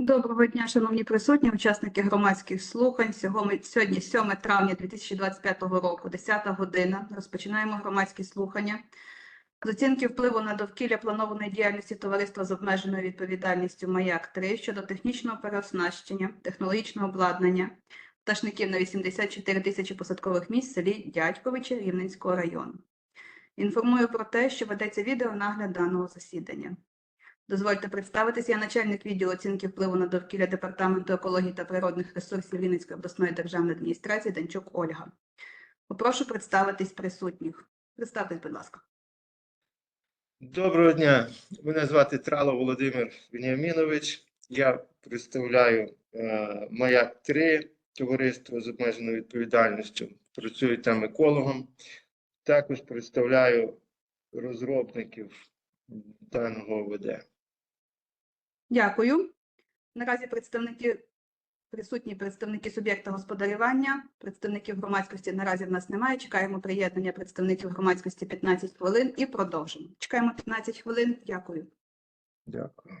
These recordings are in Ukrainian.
Доброго дня, шановні присутні, учасники громадських слухань. Сьогодні, сьогодні 7 травня 2025 року, 10 година. Розпочинаємо громадські слухання. З оцінки впливу на довкілля планованої діяльності товариства з обмеженою відповідальністю «Маяк-3» щодо технічного переоснащення, технологічного обладнання пташників на 84 тисячі посадкових місць в селі Дядьковичі Рівненського району. Інформую про те, що ведеться відеонагляд даного засідання. Дозвольте представитися, я начальник відділу оцінки впливу на довкілля Департаменту екології та природних ресурсів Вінницької обласної державної адміністрації Данчук Ольга. Попрошу представитись присутніх. Представтесь, будь ласка. Доброго дня. Мене звати Трало Володимир Веніамінович. Я представляю е, Маяк 3 товариство з обмеженою відповідальністю. Працюю там екологом. Також представляю розробників даного ОВД. Дякую. Наразі представники присутні представники суб'єкта господарювання, представників громадськості наразі в нас немає. Чекаємо приєднання представників громадськості 15 хвилин і продовжимо. Чекаємо 15 хвилин. Дякую. Дякую.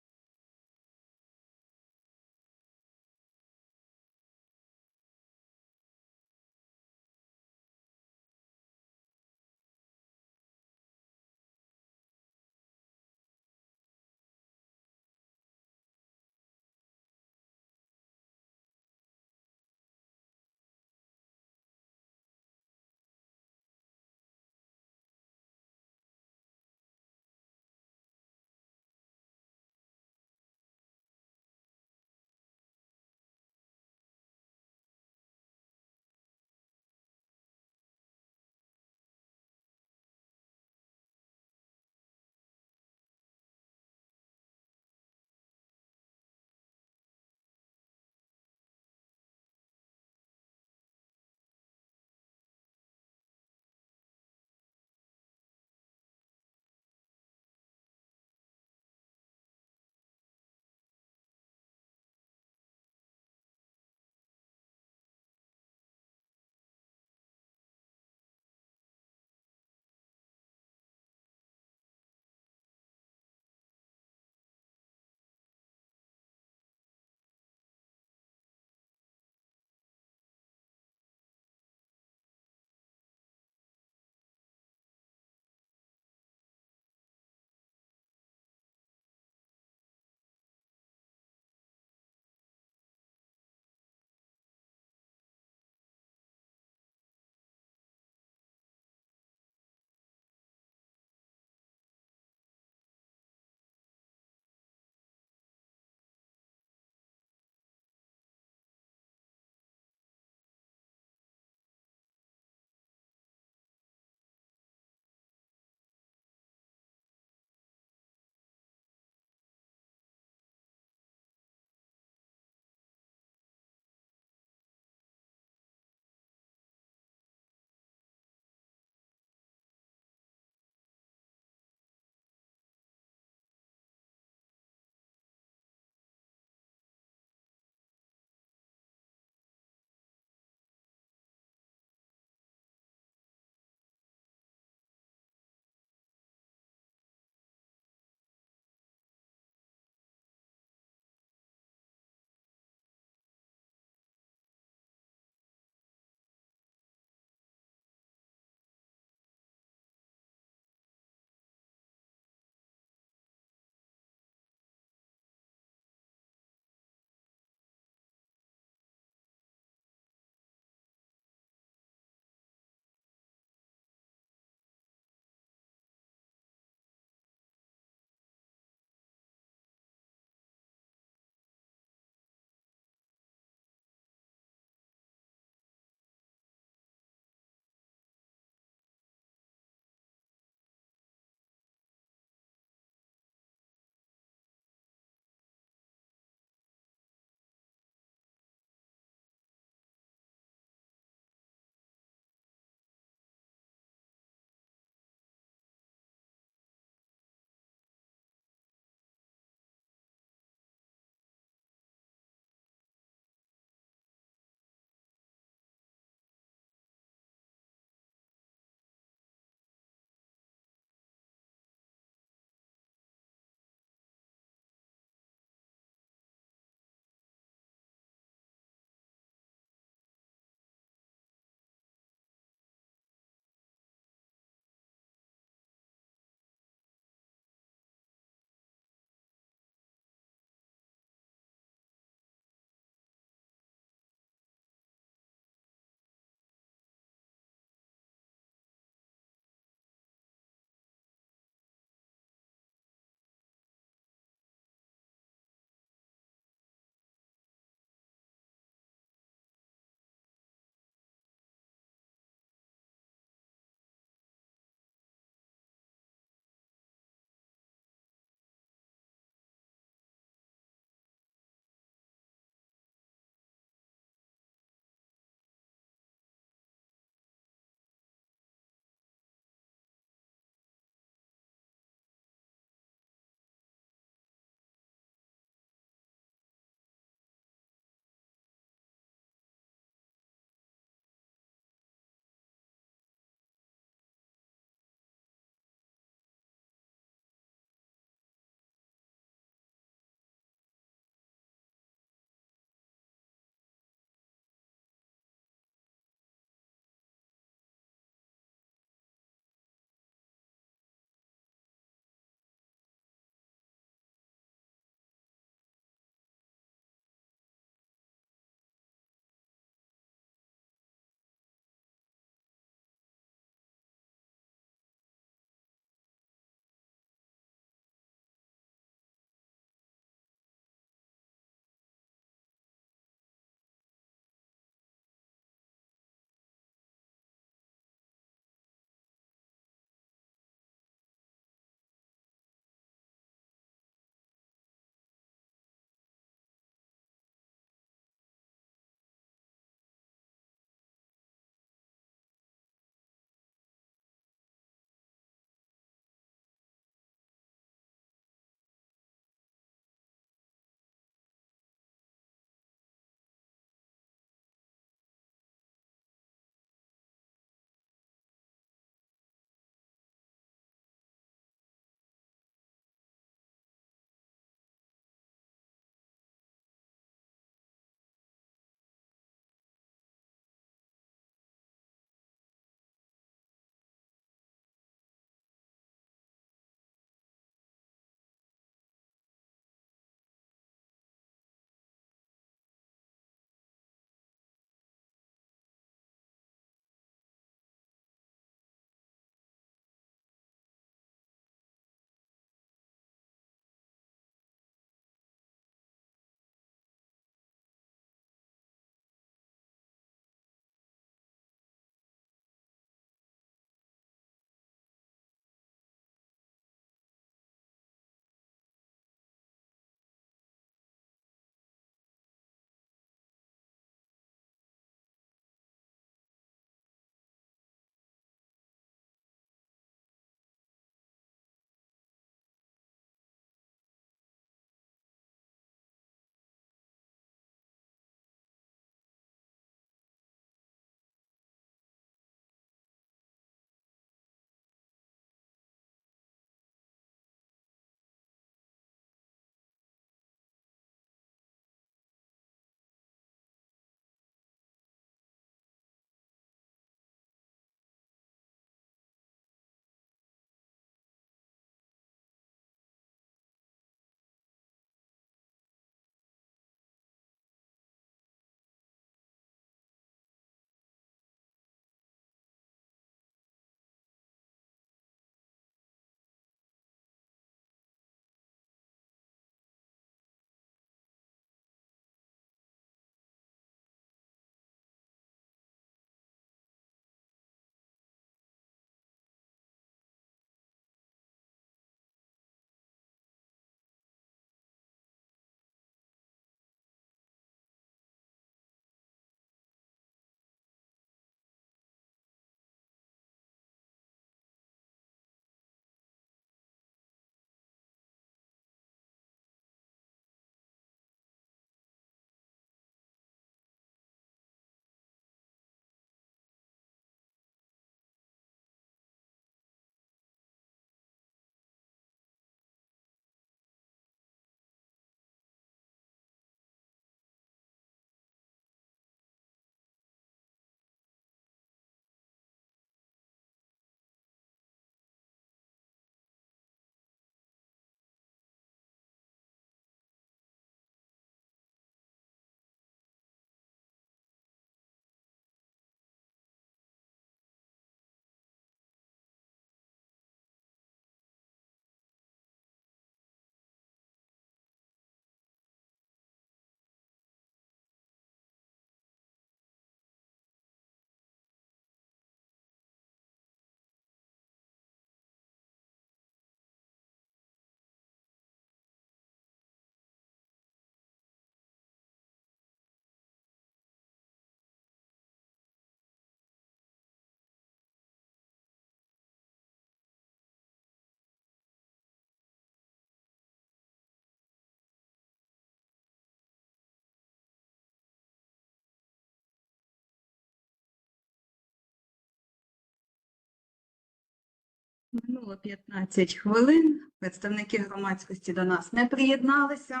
Минуло 15 хвилин. Представники громадськості до нас не приєдналися,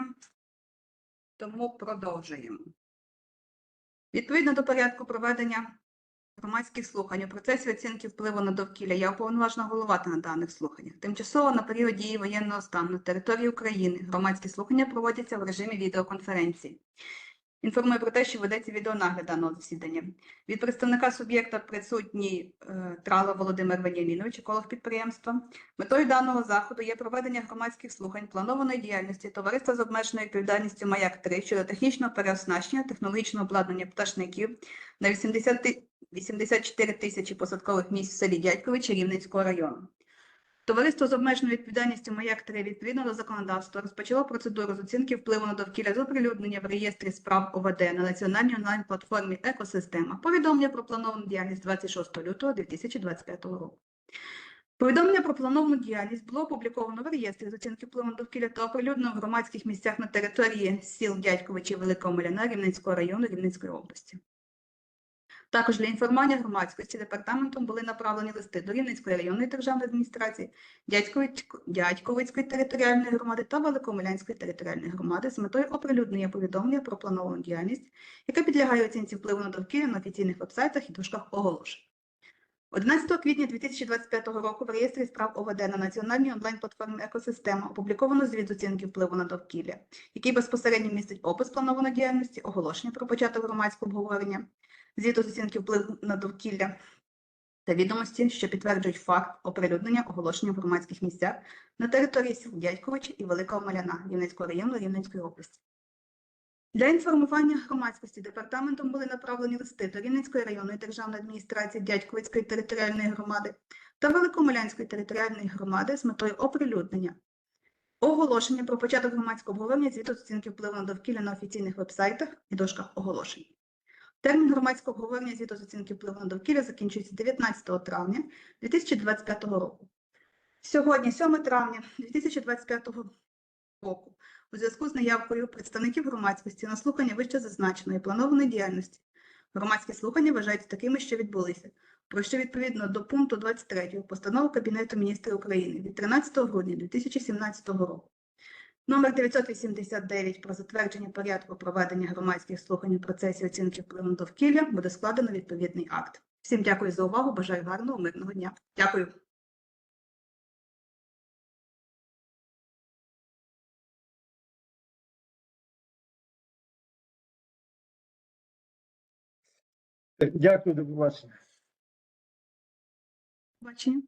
тому продовжуємо. Відповідно до порядку проведення громадських слухань у процесі оцінки впливу на довкілля я уповноважена головати на даних слуханнях. Тимчасово на період дії воєнного стану на території України громадські слухання проводяться в режимі відеоконференції. Інформую про те, що ведеться відеонагляд даного засідання. Від представника суб'єкта присутній е, Трало Володимир Веніамінович, еколог підприємства. Метою даного заходу є проведення громадських слухань планованої діяльності товариства з обмеженою відповідальністю Маяк 3 щодо технічного переоснащення технологічного обладнання пташників на 80 ти- 84 тисячі посадкових місць в селі Дядьковичі Рівненського району. Товариство з обмеженою відповідальністю Маяк 3 відповідно до законодавства розпочало процедуру з оцінки впливу на довкілля з оприлюднення в реєстрі справ ОВД на національній онлайн-платформі Екосистема. Повідомлення про плановану діяльність 26 лютого 2025 року. Повідомлення про плановану діяльність було опубліковано в реєстрі з оцінки впливу на довкілля та оприлюднено в громадських місцях на території сіл Дядьковичі Великого Миляна Рівненського району Рівненської області. Також для інформування громадськості департаментом були направлені листи до Рівненської районної державної адміністрації, Дядьковицької територіальної громади та Великомилянської територіальної громади з метою оприлюднення повідомлення про плановану діяльність, яка підлягає оцінці впливу на довкілля на офіційних вебсайтах і дужках оголошень. 11 квітня 2025 року в реєстрі справ ОВД на національній онлайн-платформі Екосистема опубліковано звіт з оцінки впливу на довкілля, який безпосередньо містить опис планованої діяльності, оголошення про початок громадського обговорення, звіту з оцінки впливу на довкілля та відомості, що підтверджують факт оприлюднення оголошення в громадських місцях на території сіл Дядьковича і Великого Маляна Рівненського району Рівненської області. Для інформування громадськості департаментом були направлені листи до Рівненської районної державної адміністрації Дядьковицької територіальної громади та Великомилянської територіальної громади з метою оприлюднення оголошення про початок громадського обговорення звіту оцінки впливу на довкілля на офіційних вебсайтах і дошках оголошень. Термін громадського обговорення звіту з оцінки впливу на довкілля закінчується 19 травня 2025 року. Сьогодні, 7 травня 2025 року, у зв'язку з наявкою представників громадськості на слухання вище зазначеної планованої діяльності, громадські слухання вважаються такими, що відбулися, про що відповідно до пункту 23 постанови Кабінету міністрів України від 13 грудня 2017 року Номер 989 про затвердження порядку проведення громадських слухань у процесі оцінки впливу довкілля буде складено відповідний акт. Всім дякую за увагу. Бажаю гарного мирного дня. Дякую. Дякую, до побачення. Бачення.